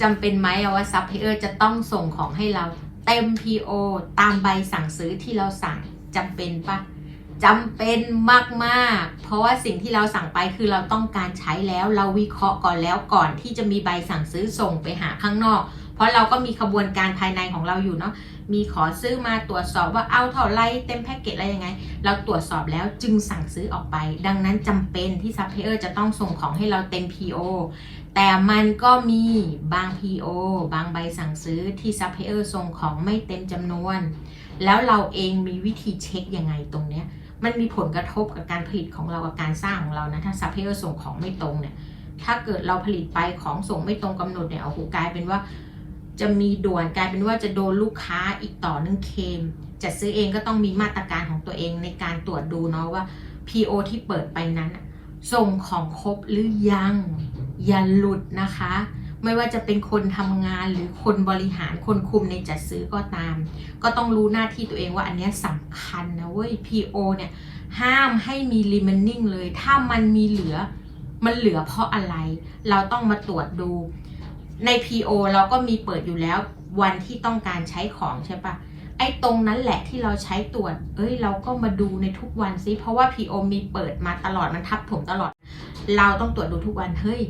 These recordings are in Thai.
จำเป็นไหมว่าซัพพลายเออร์จะต้องส่งของให้เราเต็ม PO ตามใบสั่งซื้อที่เราสั่งจำเป็นปะจำเป็นมากๆ เพราะว่าสิ่งที่เราสั่งไปคือเราต้องการใช้แล้วเราวิเคราะห์ก่อนแล้วก่อนที่จะมีใบสั่งซื้อส่งไปหาข้างนอก ราะเราก็มีขบวนการภายในของเราอยู่เนาะมีขอซื้อมาตรวจสอบว่าเอาเท่าไรเต็มแพ็กเกจอะไรยังไง เราตรวจสอบแล้วจึงสั่งซื้อออกไป ดังนั้นจำเป็นที่ซัพพลายเออร์จะต้องส่งของให้เราเต็ม PO แต่มันก็มีบาง PO บางใบสั่งซื้อที่ซัพพลายเออร์ส่งของไม่เต็มจำนวน แล้วเราเองมีวิธีเช็คยังไงตรงเนี้ยมันมีผลกระทบกับการผลิตของเรากับการสร้างของเรานะถ้าซัพพลายเออร์ส่งของไม่ตรงเนี่ยถ้าเกิดเราผลิตไปของส่งไม่ตรงกำหนดเนี่ยโอ้โหกลายเป็นว่า จะมีด่วนกลายเป็นว่าจะโดนลูกค้าอีกต่อนึงเคมจัดซื้อเองก็ต้องมีมาตรการของตัวเองในการตรวจดูเนาะว่า PO ที่เปิดไปนั้นส่งของครบหรือยัง อย่าหลุดนะคะ ไม่ว่าจะเป็นคนทำงานหรือคนบริหารคนคุมในจัดซื้อก็ตาม ก็ต้องรู้หน้าที่ตัวเองว่าอันนี้สำคัญนะเว้ย PO เนี่ยห้ามให้มี remaining เลย ถ้ามันมีเหลือมันเหลือเพราะอะไร เราต้องมาตรวจดู ใน PO เราก็มีเปิดอยู่แล้ววันที่ต้องการใช้ของใช่ปะไอ้ตรงนั้นแหละที่เราใช้ตรวจ เอ้ยเราก็มาดูในทุกวันซิเพราะว่า PO มีเปิดมาตลอดมันทับถมตลอด เราต้องตรวจดูทุกวันเฮ้ย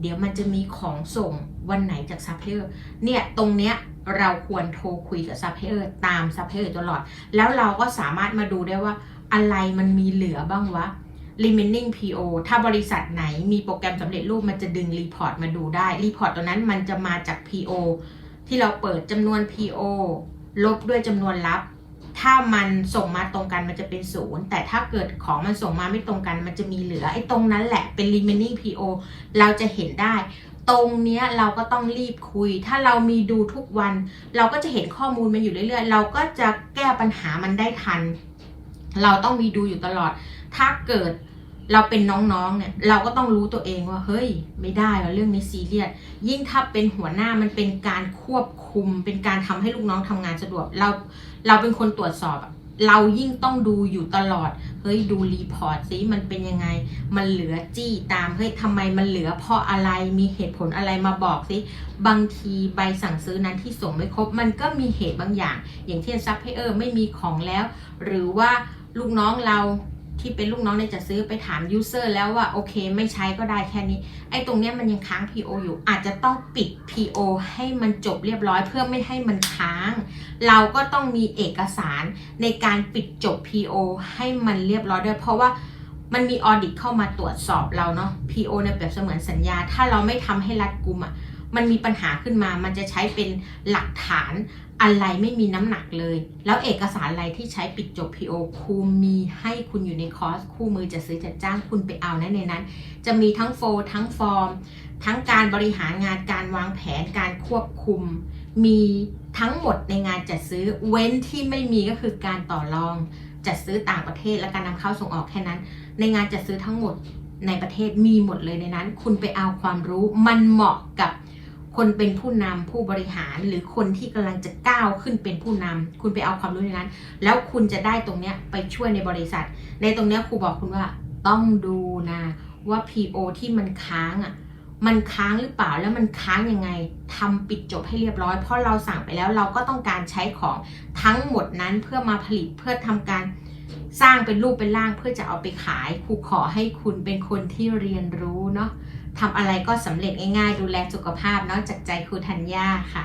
เดี๋ยวมันจะมีของส่งวันไหนจากซัพพลายเออร์เนี่ยตรงเนี้ยเราควรโทรคุยกับซัพพลายเออร์ตามซัพพลายเออร์ตลอด แล้วเราก็สามารถมาดูได้ว่าอะไรมันมีเหลือบ้างวะ remaining PO ถ้าบริษัทไหนมีโปรแกรมสำเร็จรูปมันจะดึงรีพอร์ตมาดูได้รีพอร์ตตัวนั้นมันจะมาจาก PO ที่เราเปิดจำนวน PO ลบด้วยจำนวนรับ ถ้ามันส่งมาตรงกันมันจะเป็นศูนย์แต่ถ้าเกิดของมันส่งมาไม่ตรงกัน มันจะมีเหลือไอ้ตรงนั้นแหละเป็น remaining PO เราจะเห็นได้ตรงเนี้ยเราก็ต้องรีบคุย ถ้าเรามีดูทุกวัน เราก็จะเห็นข้อมูลมันอยู่เรื่อยๆ เราก็จะแก้ปัญหามันได้ทัน เราต้องมีดูอยู่ตลอด ถ้าเกิด เราเป็นน้องๆ เนี่ย เราก็ต้องรู้ตัวเองว่า เฮ้ย ไม่ได้ว่าเรื่องนี้ซีเรียส ยิ่งถ้าเป็นหัวหน้ามันเป็นการควบคุม เป็นการทำให้ลูกน้องทำงานสะดวก เรา เราเป็นคนตรวจสอบ เรายิ่งต้องดูอยู่ตลอด เฮ้ย ดูรีพอร์ตซิมันเป็นยังไง มันเหลือจี้ตาม เฮ้ยทำไมมันเหลือเพราะอะไร มีเหตุผลอะไรมาบอกซิบางทีใบสั่งซื้อนั้นที่ส่งไม่ครบ มันก็มีเหตุบางอย่าง อย่างเช่นซัพพลายเออร์ไม่มีของแล้ว หรือว่าลูกน้องเรา ที่เป็นลูกน้องเนี่ยจะซื้อไปถามยูเซอร์แล้วว่าโอเคไม่ใช้ก็ได้แค่นี้ ไอ้ตรงเนี้ยมันยังค้าง PO อยู่ อาจจะต้องปิด PO ให้มันจบเรียบร้อยเพื่อไม่ให้มันค้าง เราก็ต้องมีเอกสารในการปิดจบ PO ให้มันเรียบร้อยด้วย เพราะว่ามันมีออดิตเข้ามาตรวจสอบเราเนาะ PO เนี่ยเปรียบเสมือนสัญญา ถ้าเราไม่ทำให้รัดกุมอะ่ะ มันมีปัญหาขึ้นมา มันจะใช้เป็นหลักฐานอะไรไม่มีน้ำหนักเลย แล้วเอกสารอะไรที่ใช้ปิดจบ PO ครูมีให้คุณอยู่ในคอร์สคู่มือจะซื้อจัดจ้างคุณไปเอานะในนั้น จะมีทั้งโฟล์ทั้งฟอร์ม ทั้งการบริหารงานการวางแผนการควบคุม มีทั้งหมดในงานจัดซื้อเว้นที่ไม่มีก็คือการต่อรอง จัดซื้อต่างประเทศและการนำเข้าส่งออกแค่นั้น ในงานจัดซื้อทั้งหมดในประเทศมีหมดเลยในนั้น คุณไปเอาความรู้มันเหมาะกับ คนเป็นผู้นำผู้บริหารหรือคนที่กำลังจะก้าวขึ้นเป็นผู้นำคุณไปเอาความรู้ในนั้น แล้วคุณจะได้ตรงเนี้ยไปช่วยในบริษัท ในตรงเนี้ยครูบอกคุณว่าต้องดูนะว่า PO ที่มันค้างอะมันค้างหรือเปล่าแล้วมันค้างยังไงทำปิดจบให้เรียบร้อย เพราะเราสั่งไปแล้วเราก็ต้องการใช้ของทั้งหมดนั้นเพื่อมาผลิตเพื่อทำการ สร้างเป็นรูปเป็นร่างเพื่อจะเอาไปขายครูขอให้คุณเป็นคนที่เรียนรู้เนาะทำอะไรก็สำเร็จง่ายๆ ดูแลสุขภาพเนาะจากใจครูธัญญาค่ะ